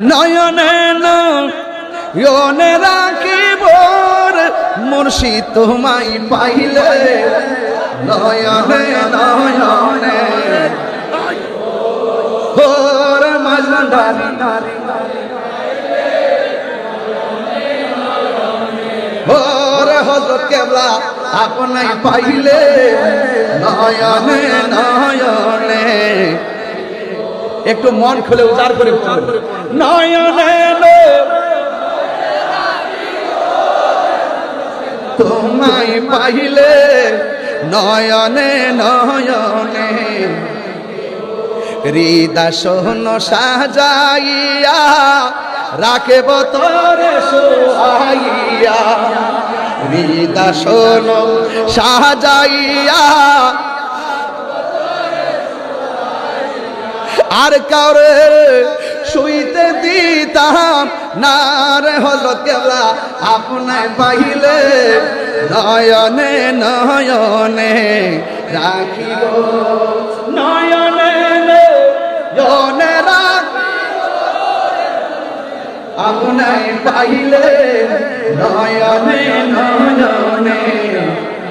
নয়নে নয়নে রাখিব মুর্শি তোমায় পাইলে। নয়নে নয়নে হোর মাজদারি হোর হজরত কেবলা আপনাই পাইলে। নয়নে নয়নে একটু মন খুলে উজাড় করে পড়বেন। নয়নে তোমায় পাইলে নয়নে নয়নে হৃদা সোহন সাজাইয়া রাখে বতরে সোহাইয়া হৃদা সোহন সাজাইয়া আর কাউরে শুইতে দিতাম না রে হজরত কেবলা। আপনায় পাইলে নয়নে নয়নে রাখিব। নয়নে নয়নে আপনায় পাইলে নয়নে নয়নে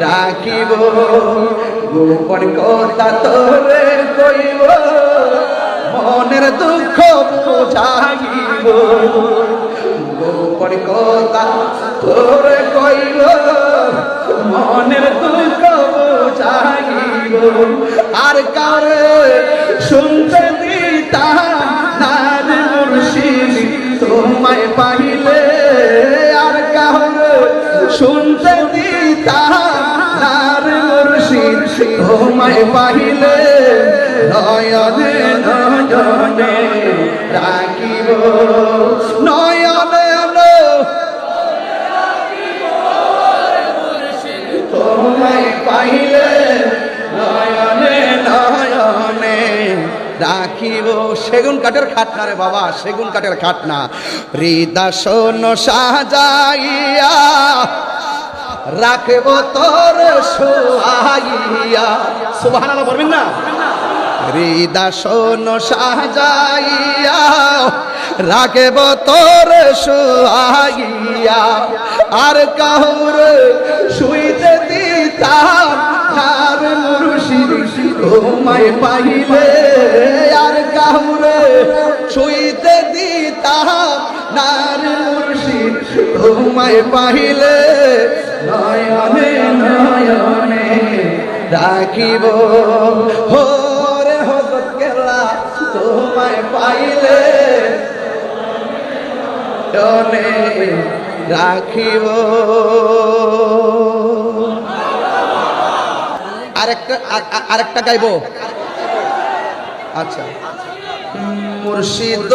ডাকিব গোপন কথা তোরে কইব। দুঃখ বুঝাইব। গোপন কথা তোরে কইব মনের দুঃখ বুঝাইব। আর কারে শুনতে মুর্শিদ, তোমায় পাইলে আর কাহরে শুনতে দিতাম না রে মুর্শিদ, তোমায় পাইলে নয়নে নয়নে ডাকিব নয়নে তোমায় পাইলে নয়নে নয়নে রাখিব। সেগুন কাঠের খাটনা রে বাবা, সেগুন কাঠের খাটনা হৃদাসন সাজাইয়া রাখব তোর সোহাইয়া। সুবহানাল্লাহ বলবেন না? হৃদাসন সাজাইয়া, রাখব তোর সোহাইয়া আর কাহুর শুইতে দিতাম পাইলে। আর কাহুরে শুইতে দিতাম নার মুর্শিদ তোমায় পাইলে। নয়নে নয়নে রাখিব নয়নে রাখিব। আরেকটা আরেকটা গাইবো। আচ্ছা। মুর্শিদ।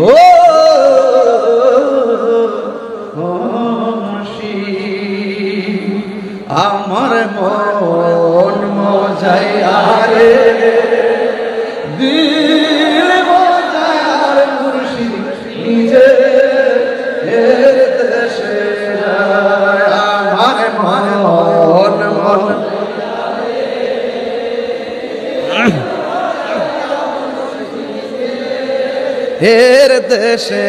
ও আমার মন মজাইয়ারে দিল হের দেশে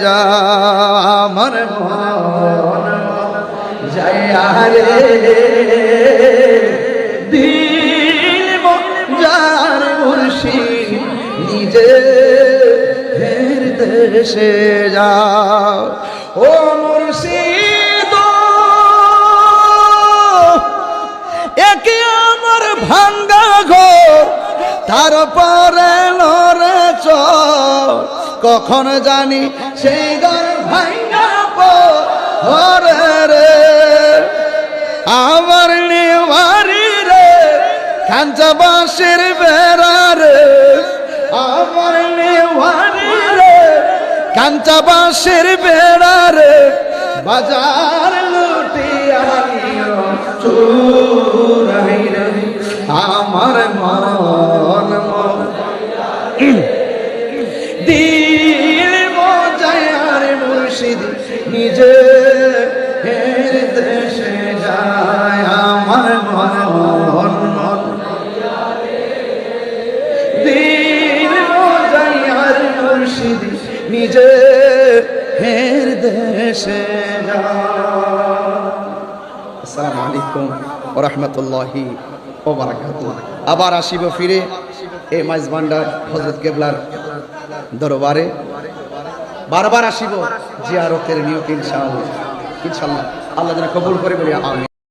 যা আমার মন যাইয়া রে, দিল যার মুর্শিদ নিজে হের দেশে যাও ও মুর্শিদ, একে আমার ভাঙ্গা ঘর লড়ে চর কখন জানি সেই ঘর পরে রে আমার নেওয়ারি রে খাঞ্চা বাঁশের বেড়া রে। আমার নেওয়ারি রে কাঞ্চা বাঁশের বেড়ারে বাজার লুটিয়া নিও নিজে হের দেশে আসসালামু আলাইকুম ও রহমতুল্লাহি ও আবার আসিব ফিরে এই মাইজ ভান্ডার হজরত কেবলার দরবারে। বারবার আসিব জিয়ারতের নিয়ত ইনশাআল্লাহ। ইনশাআল্লাহ। আল্লাহ যেন কবুল করে বলি আমি